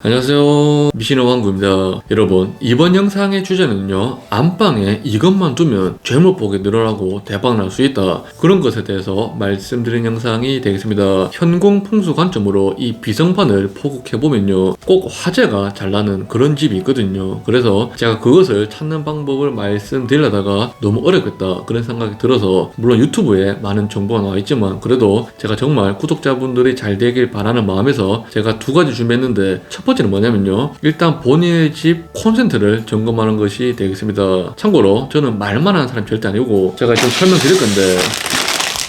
안녕하세요. 미신의 왕구입니다. 여러분 이번 영상의 주제는요 안방에 이것만 두면 죄물 보게 늘어나고 대박날 수 있다. 그런 것에 대해서 말씀드린 영상이 되겠습니다. 현공 풍수 관점으로 이 비성판을 포국해보면요 꼭 화재가 잘 나는 그런 집이 있거든요. 그래서 제가 그것을 찾는 방법을 말씀드리려다가 너무 어렵겠다. 그런 생각이 들어서 물론 유튜브에 많은 정보가 나와 있지만 그래도 제가 정말 구독자분들이 잘 되길 바라는 마음에서 제가 두 가지 준비했는데 첫 번째는 뭐냐면요. 일단 본인의 집 콘센트를 점검하는 것이 되겠습니다. 참고로 저는 말만 하는 사람이 절대 아니고 제가 좀 설명드릴 건데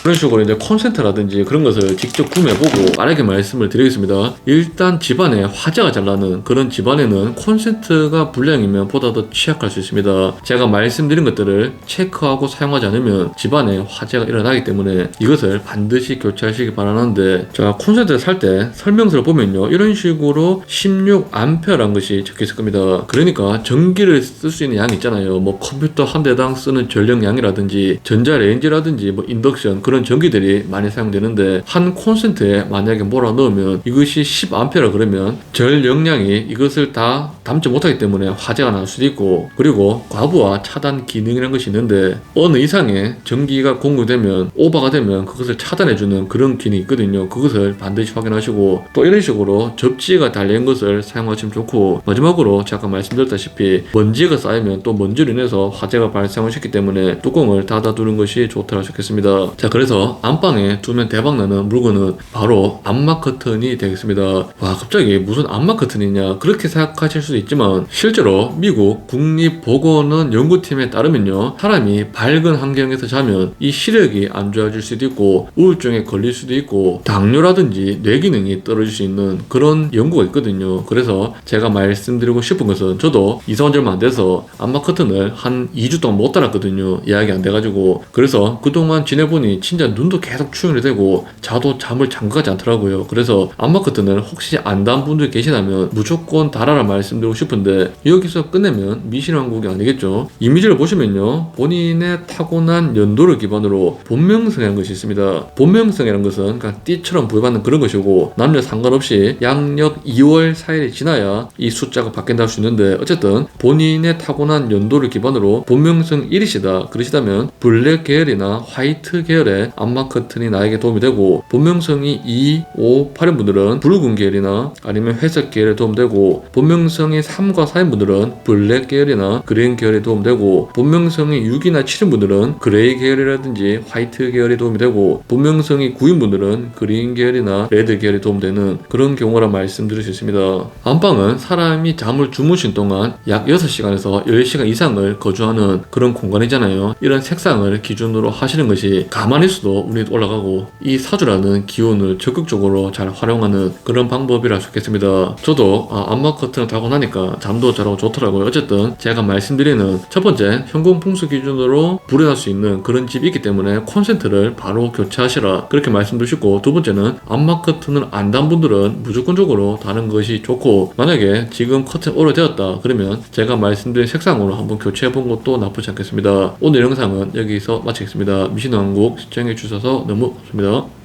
그런 식으로 이제 콘센트라든지 그런 것을 직접 구매해보고 빠르게 말씀을 드리겠습니다. 일단 집안에 화재가 잘 나는 그런 집안에는 콘센트가 불량이면 보다 더 취약할 수 있습니다. 제가 말씀드린 것들을 체크하고 사용하지 않으면 집안에 화재가 일어나기 때문에 이것을 반드시 교체하시기 바라는데 제가 콘센트를 살 때 설명서를 보면요. 이런 식으로 16A라는 것이 적혀 있을 겁니다. 그러니까 전기를 쓸 수 있는 양이 있잖아요. 뭐 컴퓨터 한 대당 쓰는 전력량이라든지 전자레인지라든지 뭐 인덕션 그런 전기들이 많이 사용되는데 한 콘센트에 만약에 몰아 넣으면 이것이 10A라 그러면 전 용량이 이것을 다 담지 못하기 때문에 화재가 날 수도 있고 그리고 과부하 차단 기능이라는 것이 있는데 어느 이상의 전기가 공급되면 오버가 되면 그것을 차단해주는 그런 기능이 있거든요. 그것을 반드시 확인하시고 또 이런 식으로 접지가 달린 것을 사용하시면 좋고 마지막으로 제가 말씀드렸다시피 먼지가 쌓이면 또 먼지로 인해서 화재가 발생을 시기 때문에 뚜껑을 닫아두는 것이 좋다고 하셨겠습니다. 자 그래서 안방에 두면 대박 나는 물건은 바로 암막 커튼이 되겠습니다. 와 갑자기 무슨 암막 커튼이냐 그렇게 생각하실 수도 있지만 실제로 미국 국립보건원 연구팀에 따르면요 사람이 밝은 환경에서 자면 이 시력이 안 좋아질 수도 있고 우울증에 걸릴 수도 있고 당뇨라든지 뇌 기능이 떨어질 수 있는 그런 연구가 있거든요. 그래서 제가 말씀드리고 싶은 것은 저도 이사 온 지 얼마 안 돼서 암막 커튼을 한 2주 동안 못 달았거든요. 예약이 안 돼가지고 그래서 그동안 지내보니 진짜 눈도 계속 충혈이 되고 자도 잠을 잠가지 않더라고요. 그래서 커튼을 혹시 안단 분들 계시다면 무조건 달아라 말씀드리고 싶은데 여기서 끝내면 미신왕국이 아니겠죠. 이미지를 보시면요. 본인의 타고난 연도를 기반으로 본명성이라는 것이 있습니다. 본명성이라는 것은 그냥 띠처럼 부여받는 그런 것이고 남녀 상관없이 양력 2월 4일이 지나야 이 숫자가 바뀐다 할 수 있는데 어쨌든 본인의 타고난 연도를 기반으로 본명성 1이시다 그러시다면 블랙 계열이나 화이트 계열의 암막 커튼이 나에게 도움이 되고 본명성이 2, 5, 8인 분들은 붉은 계열이나 아니면 회색 계열에 도움되고 본명성이 3과 4인 분들은 블랙 계열이나 그린 계열에 도움되고 본명성이 6이나 7인 분들은 그레이 계열이라든지 화이트 계열이 도움이 되고 본명성이 9인 분들은 그린 계열이나 레드 계열이 도움되는 그런 경우라 말씀드릴 수 있습니다. 안방은 사람이 잠을 주무신 동안 약 6시간에서 10시간 이상을 거주하는 그런 공간이잖아요. 이런 색상을 기준으로 하시는 것이 가만히 있어도 운이 올라가고 이 사주라는 기운을 적극적으로 잘 활용하는 그런 방법이라 있겠습니다. 저도 아, 안마 커튼을 달고 나니까 잠도 잘하고 좋더라고요. 어쨌든 제가 말씀드리는 첫 번째 현공 풍수 기준으로 불어날 수 있는 그런 집이 있기 때문에 콘센트를 바로 교체하시라 그렇게 말씀드리고 두 번째는 안마 커튼을 안 단 분들은 무조건적으로 다는 것이 좋고 만약에 지금 커튼 오래되었다 그러면 제가 말씀드린 색상으로 한번 교체해 본 것도 나쁘지 않겠습니다. 오늘 영상은 여기서 마치겠습니다. 미신왕국 시청해 주셔서 너무 감사합니다.